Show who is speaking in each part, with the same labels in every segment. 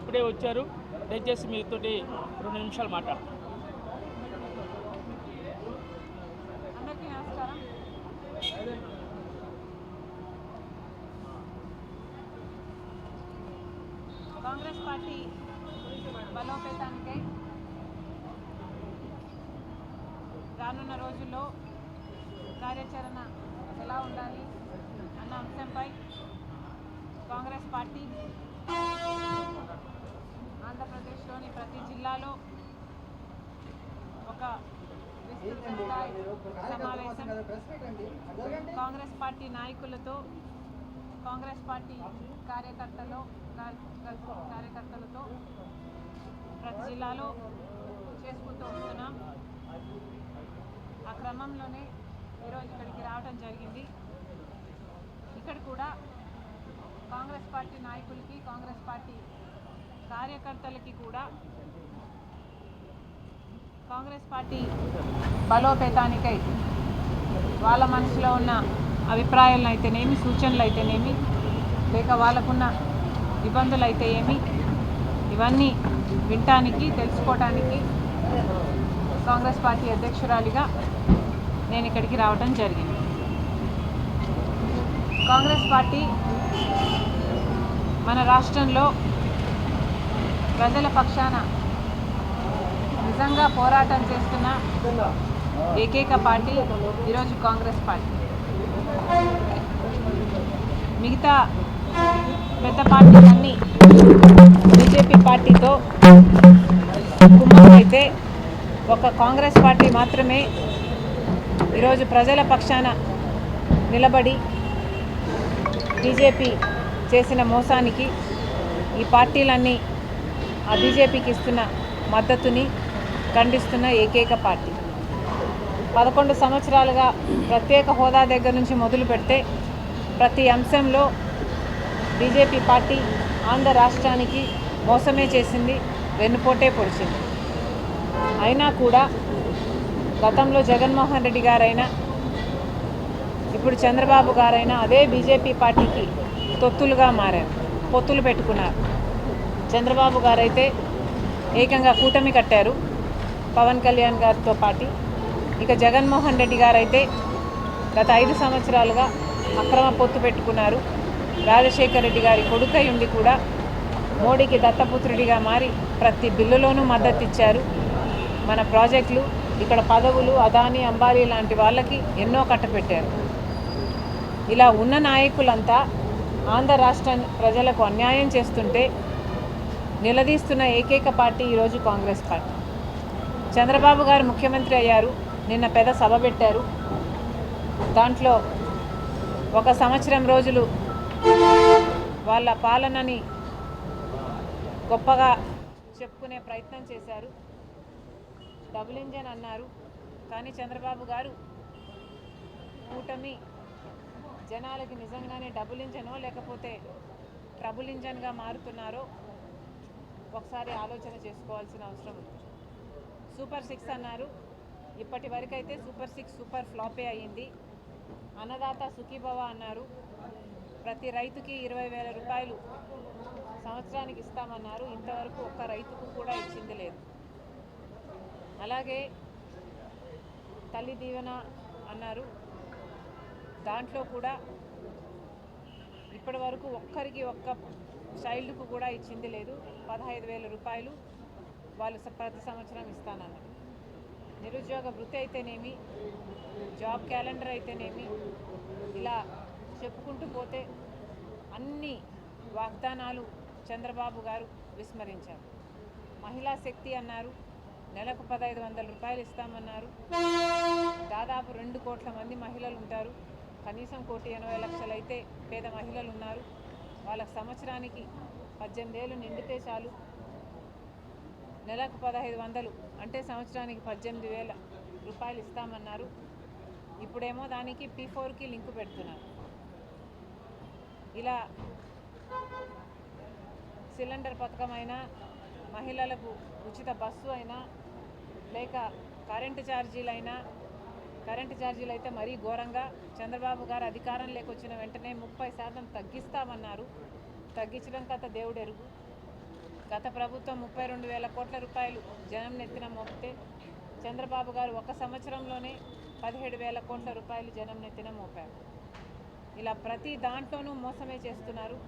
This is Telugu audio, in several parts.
Speaker 1: ఇప్పుడే వచ్చారు. దయచేసి మీతోటి రెండు నిమిషాలు మాట్లాడతాను
Speaker 2: కాంగ్రెస్ పార్టీ బలోపేతానికై రానున్న రోజుల్లో కార్యాచరణ ఎలా ఉండాలి అన్న అంశంపై కాంగ్రెస్ పార్టీ జిల్లాలో ఒక సమావేశం కాంగ్రెస్ పార్టీ నాయకులతో కాంగ్రెస్ పార్టీ కార్యకర్తలు కార్యకర్తలతో ప్రతి జిల్లాలో చేసుకుంటూ వస్తున్నాం. ఆ క్రమంలోనే ఈరోజు ఇక్కడికి రావడం జరిగింది. ఇక్కడ కూడా కాంగ్రెస్ పార్టీ నాయకులకి కాంగ్రెస్ పార్టీ కార్యకర్తలకి కూడా కాంగ్రెస్ పార్టీ బలోపేతానికై వాళ్ళ మనసులో ఉన్న అభిప్రాయాలను అయితేనేమి సూచనలు అయితేనేమి లేక వాళ్ళకున్న ఇబ్బందులు అయితే ఏమి ఇవన్నీ వినటానికి తెలుసుకోవటానికి కాంగ్రెస్ పార్టీ అధ్యక్షురాలిగా నేను ఇక్కడికి రావడం జరిగింది. కాంగ్రెస్ పార్టీ మన రాష్ట్రంలో ప్రజల పక్షాన నిజంగా పోరాటం చేస్తున్న ఏకైక పార్టీ ఈరోజు కాంగ్రెస్ పార్టీ. మిగతా పెద్ద పార్టీలన్నీ బీజేపీ పార్టీతో కుమ్మక్కైతే ఒక కాంగ్రెస్ పార్టీ మాత్రమే ఈరోజు ప్రజల పక్షాన నిలబడి బీజేపీ చేసిన మోసానికి ఈ పార్టీలన్నీ ఆ బీజేపీకి ఇస్తున్న మద్దతుని ఖండిస్తున్న ఏకైక పార్టీ. పదకొండు సంవత్సరాలుగా ప్రత్యేక హోదా దగ్గర నుంచి మొదలు పెడితే ప్రతి అంశంలో బీజేపీ పార్టీ ఆంధ్ర రాష్ట్రానికి మోసమే చేసింది వెన్నుపోటే పొడిచింది. అయినా కూడా గతంలో జగన్మోహన్ రెడ్డి గారైనా ఇప్పుడు చంద్రబాబు గారైనా అదే బీజేపీ పార్టీకి తొత్తులుగా మారారు పొత్తులు పెట్టుకున్నారు. చంద్రబాబు గారైతే ఏకంగా కూటమి కట్టారు. పవన్ కళ్యాణ్ గారితో పాటు ఇక జగన్మోహన్ రెడ్డి గారు అయితే గత ఐదు సంవత్సరాలుగా అక్రమ పొత్తు పెట్టుకున్నారు. రాజశేఖర్ రెడ్డి గారి కొడుకై ఉండి కూడా మోడీకి దత్తపుత్రుడిగా మారి ప్రతి బిల్లులోనూ మద్దతు ఇచ్చారు. మన ప్రాజెక్టులు ఇక్కడ పదవులు అదాని అంబానీ లాంటి వాళ్ళకి ఎన్నో కట్టపెట్టారు. ఇలా ఉన్న నాయకులంతా ఆంధ్ర రాష్ట్ర ప్రజలకు అన్యాయం చేస్తుంటే నిలదీస్తున్న ఏకైక పార్టీ ఈరోజు కాంగ్రెస్ పార్టీ. చంద్రబాబు గారు ముఖ్యమంత్రి అయ్యారు. నిన్న పెద్ద సభ పెట్టారు. దాంట్లో ఒక సంవత్సరం రోజులు వాళ్ళ పాలనని గొప్పగా చెప్పుకునే ప్రయత్నం చేశారు. డబుల్ ఇంజన్ అన్నారు. కానీ చంద్రబాబు గారు కూటమి జనాలకి నిజంగానే డబుల్ ఇంజనో లేకపోతే ట్రబుల్ ఇంజన్గా మారుతున్నారో ఒకసారి ఆలోచన చేసుకోవాల్సిన అవసరం ఉంది. సూపర్ సిక్స్ అన్నారు. ఇప్పటి వరకు అయితే సూపర్ సిక్స్ సూపర్ ఫ్లాపే అయ్యింది అన్నదాత సుఖీభవ అన్నారు. ప్రతి రైతుకి ఇరవై వేల రూపాయలు సంవత్సరానికి ఇస్తామన్నారు. ఇంతవరకు ఒక్క రైతుకు కూడా ఇచ్చింది లేదు. అలాగే తల్లి దీవెన అన్నారు. దాంట్లో కూడా ఇప్పటి వరకు ఒక్కరికి ఒక్క చైల్డ్కు కూడా ఇచ్చింది లేదు. పదహైదు వేల రూపాయలు వాళ్ళు ప్రతి సంవత్సరం ఇస్తానన్నారు నిరుద్యోగ వృత్తి అయితేనేమి జాబ్ క్యాలెండర్ అయితేనేమి ఇలా చెప్పుకుంటూ పోతే అన్ని వాగ్దానాలు చంద్రబాబు గారు విస్మరించారు. మహిళా శక్తి అన్నారు నెలకు పదహైదు వందల రూపాయలు ఇస్తామన్నారు. దాదాపు రెండు కోట్ల మంది మహిళలు ఉంటారు. కనీసం కోటి ఎనభై లక్షలు అయితే పేద మహిళలు ఉన్నారు. వాళ్ళకి సంవత్సరానికి పద్దెనిమిది ఏళ్ళు నిండితే చాలు. నెలకు పదహైదు వందలు. అంటే సంవత్సరానికి పద్దెనిమిది వేల రూపాయలు ఇస్తామన్నారు. ఇప్పుడేమో దానికి పీ ఫోర్కి లింకు పెడుతున్నారు. ఇలా సిలిండర్ పథకం అయినా మహిళలకు ఉచిత బస్సు అయినా లేక కరెంటు ఛార్జీలైనా కరెంటు ఛార్జీలు అయితే మరీ ఘోరంగా చంద్రబాబు గారు అధికారం లేకొచ్చిన వెంటనే ముప్పై శాతం తగ్గిస్తామన్నారు. తగ్గించడం కథ దేవుడెరుగు. గత ప్రభుత్వం ముప్పై రెండు వేల కోట్ల రూపాయలు జనం నెత్తిన మోపితే చంద్రబాబు గారు ఒక సంవత్సరంలోనే పదిహేడు వేల కోట్ల రూపాయలు జనం నెత్తిన మోపారు. ఇలా ప్రతి దాంట్లోనూ మోసమే చేస్తున్నారు.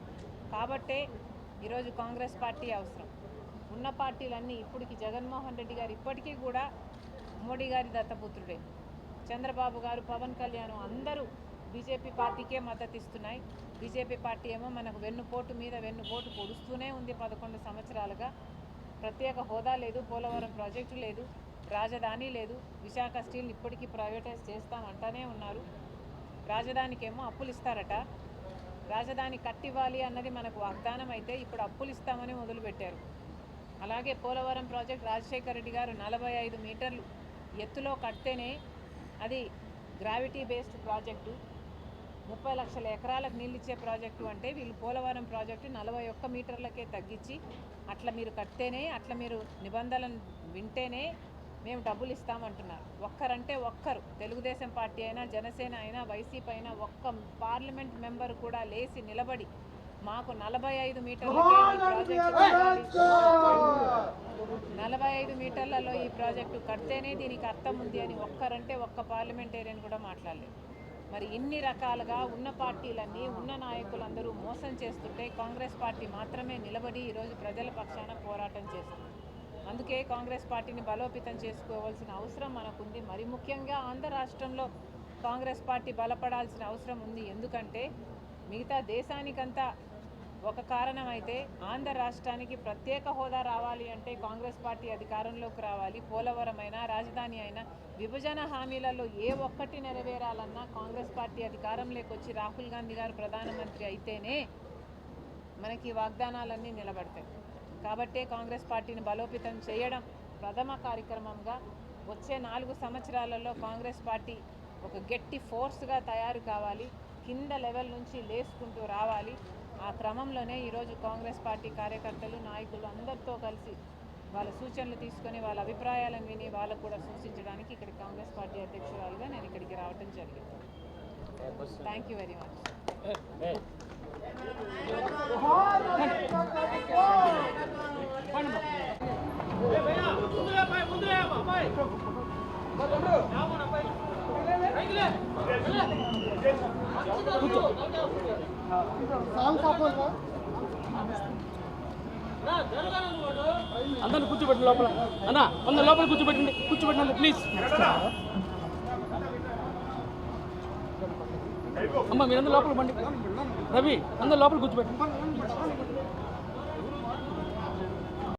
Speaker 2: కాబట్టే ఈరోజు కాంగ్రెస్ పార్టీ అవసరం. ఉన్న పార్టీలన్నీ ఇప్పటికి జగన్మోహన్ రెడ్డి గారు ఇప్పటికీ కూడా మోడీ గారి దత్తపుత్రుడే. చంద్రబాబు గారు పవన్ కళ్యాణ్ అందరూ బీజేపీ పార్టీకే మద్దతు ఇస్తున్నాయి. బీజేపీ పార్టీ ఏమో మనకు వెన్నుపోటు మీద వెన్నుపోటు పొడుస్తూనే ఉంది పదకొండు సంవత్సరాలుగా. ప్రత్యేక హోదా లేదు పోలవరం ప్రాజెక్టు లేదు రాజధాని లేదు. విశాఖ స్టీల్ ఇప్పటికీ ప్రైవేటైజ్ చేస్తామంటానే ఉన్నారు. రాజధానికేమో అప్పులు ఇస్తారట. రాజధాని కట్టివ్వాలి అన్నది మనకు వాగ్దానం అయితే ఇప్పుడు అప్పులు ఇస్తామని మొదలుపెట్టారు. అలాగే పోలవరం ప్రాజెక్ట్ రాజశేఖర రెడ్డి గారు నలభై ఐదు మీటర్లు ఎత్తులో కడితేనే అది గ్రావిటీ బేస్డ్ ప్రాజెక్టు. ముప్పై లక్షల ఎకరాలకు నీళ్ళు ఇచ్చే ప్రాజెక్టు అంటే వీళ్ళు పోలవరం ప్రాజెక్టు నలభై ఒక్క మీటర్లకే తగ్గించి అట్లా మీరు కడితేనే అట్లా మీరు నిబంధనలను వింటేనే మేము డబ్బులు ఇస్తామంటున్నారు ఒక్కరంటే ఒక్కరు తెలుగుదేశం పార్టీ అయినా జనసేన అయినా వైసీపీ అయినా ఒక్క పార్లమెంట్ మెంబర్ కూడా లేచి నిలబడి మాకు నలభై ఐదు మీటర్లకే ఈ ప్రాజెక్టు కావాలి. నలభై ఐదు మీటర్లలో ఈ ప్రాజెక్టు కడితేనే దీనికి అర్థం ఉంది అని ఒక్కరంటే ఒక్క పార్లమెంటేరియన్ కూడా మాట్లాడలేదు మరి ఇన్ని రకాలుగా ఉన్న పార్టీలన్నీ ఉన్న నాయకులందరూ మోసం చేస్తుంటే కాంగ్రెస్ పార్టీ మాత్రమే నిలబడి ఈరోజు ప్రజల పక్షాన పోరాటం చేస్తుంది. అందుకే కాంగ్రెస్ పార్టీని బలోపేతం చేసుకోవాల్సిన అవసరం మనకుంది. మరి ముఖ్యంగా ఆంధ్ర రాష్ట్రంలో కాంగ్రెస్ పార్టీ బలపడాల్సిన అవసరం ఉంది. ఎందుకంటే మిగతా దేశానికంతా ఒక కారణం అయితే ఆంధ్ర రాష్ట్రానికి ప్రత్యేక హోదా రావాలి అంటే కాంగ్రెస్ పార్టీ అధికారంలోకి రావాలి. పోలవరం అయినా రాజధాని అయినా విభజన హామీలలో ఏ ఒక్కటి నెరవేరాలన్నా కాంగ్రెస్ పార్టీ అధికారంలోకి వచ్చి రాహుల్ గాంధీ గారు ప్రధానమంత్రి అయితేనే మనకి వాగ్దానాలన్నీ నిలబడతాయి. కాబట్టే కాంగ్రెస్ పార్టీని బలోపేతం చేయడం ప్రథమ కార్యక్రమంగా వచ్చే నాలుగు సంవత్సరాలలో కాంగ్రెస్ పార్టీ ఒక గట్టి ఫోర్స్గా తయారు కావాలి. కింద లెవెల్ నుంచి లేసుకుంటూ రావాలి. ఆ క్రమంలోనే ఈరోజు కాంగ్రెస్ పార్టీ కార్యకర్తలు నాయకులు అందరితో కలిసి వాళ్ళ సూచనలు తీసుకొని వాళ్ళ అభిప్రాయాలను విని వాళ్ళకు కూడా సూచించడానికి ఇక్కడ కాంగ్రెస్ పార్టీ అధ్యక్షురాలుగా నేను ఇక్కడికి రావడం జరిగింది. థ్యాంక్ యూ వెరీ మచ్
Speaker 1: అందరిని కూర్చోబెట్టి లోపల. అన్న అందరు లోపల కూర్చోబెట్టండి. కూర్చోబెట్టండి ప్లీజ్ అమ్మ మీరందరూ లోపల పండి రవి అందరు లోపల కూర్చోబెట్టండి.